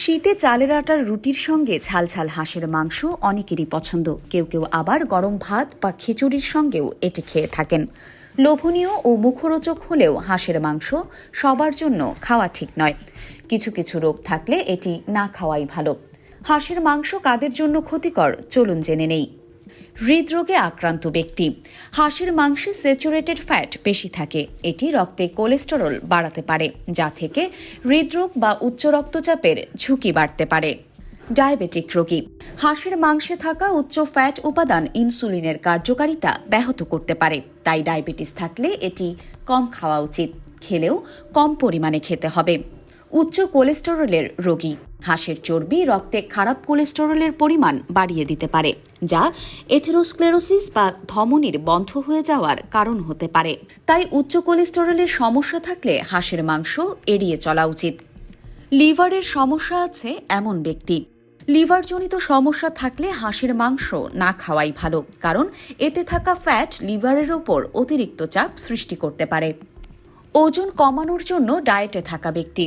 শীতে চালের আটার রুটির সঙ্গে ঝাল ছাল হাঁসের মাংস অনেকেরই পছন্দ। কেউ কেউ আবার গরম ভাত বা খিচুড়ির সঙ্গেও এটি খেয়ে থাকেন। লোভনীয় ও মুখরোচক হলেও হাঁসের মাংস সবার জন্য খাওয়া ঠিক নয়। কিছু কিছু রোগ থাকলে এটি না খাওয়াই ভালো। হাঁসের মাংস কাদের জন্য ক্ষতিকর চলুন জেনে নেই। হৃদরোগে আক্রান্ত ব্যক্তি। হাঁসের মাংসে স্যাচুরেটেড ফ্যাট বেশি থাকে। এটি রক্তে কোলেস্টেরল বাড়াতে পারে, যা থেকে হৃদরোগ বা উচ্চ রক্তচাপের ঝুঁকি বাড়তে পারে। ডায়াবেটিক রোগী। হাঁসের মাংসে থাকা উচ্চ ফ্যাট উপাদান ইনসুলিনের কার্যকারিতা ব্যাহত করতে পারে, তাই ডায়াবেটিস থাকলে এটি কম খাওয়া উচিত। খেলেও কম পরিমাণে খেতে হবে। উচ্চ কোলেস্টেরলের রোগী। হাঁসের চর্বি, রক্তে খারাপ কোলেস্টেরলের পরিমাণ বাড়িয়ে দিতে পারে, যা এথেরোস্ক্লেরোসিস বা ধমনির বন্ধ হয়ে যাওয়ার কারণ হতে পারে। তাই উচ্চ কোলেস্টেরলের সমস্যা থাকলে হাঁসের মাংস এড়িয়ে চলা উচিত। লিভারের সমস্যা আছে এমন ব্যক্তি। লিভারজনিত সমস্যা থাকলে হাঁসের মাংস না খাওয়াই ভালো, কারণ এতে থাকা ফ্যাট লিভারের ওপর অতিরিক্ত চাপ সৃষ্টি করতে পারে। ওজন কমানোর জন্য ডায়েটে থাকা ব্যক্তি।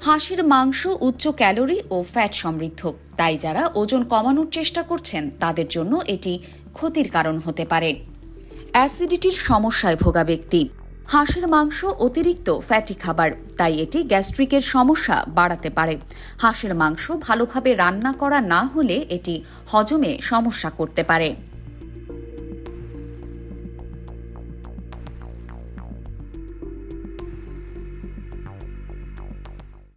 হাঁসের মাংস, উচ্চ ক্যালোরি ও ফ্যাট সমৃদ্ধ। তাই যারা ওজন কমানোর চেষ্টা করছেন, তাদের জন্য এটি ক্ষতির কারণ হতে পারে। অ্যাসিডিটির সমস্যায় ভোগা ব্যক্তি। হাঁসের মাংস অতিরিক্ত ফ্যাটি খাবার, তাই এটি গ্যাস্ট্রিকের সমস্যা বাড়াতে পারে। হাঁসের মাংস ভালোভাবে রান্না করা না হলে এটি হজমে সমস্যা করতে পারে।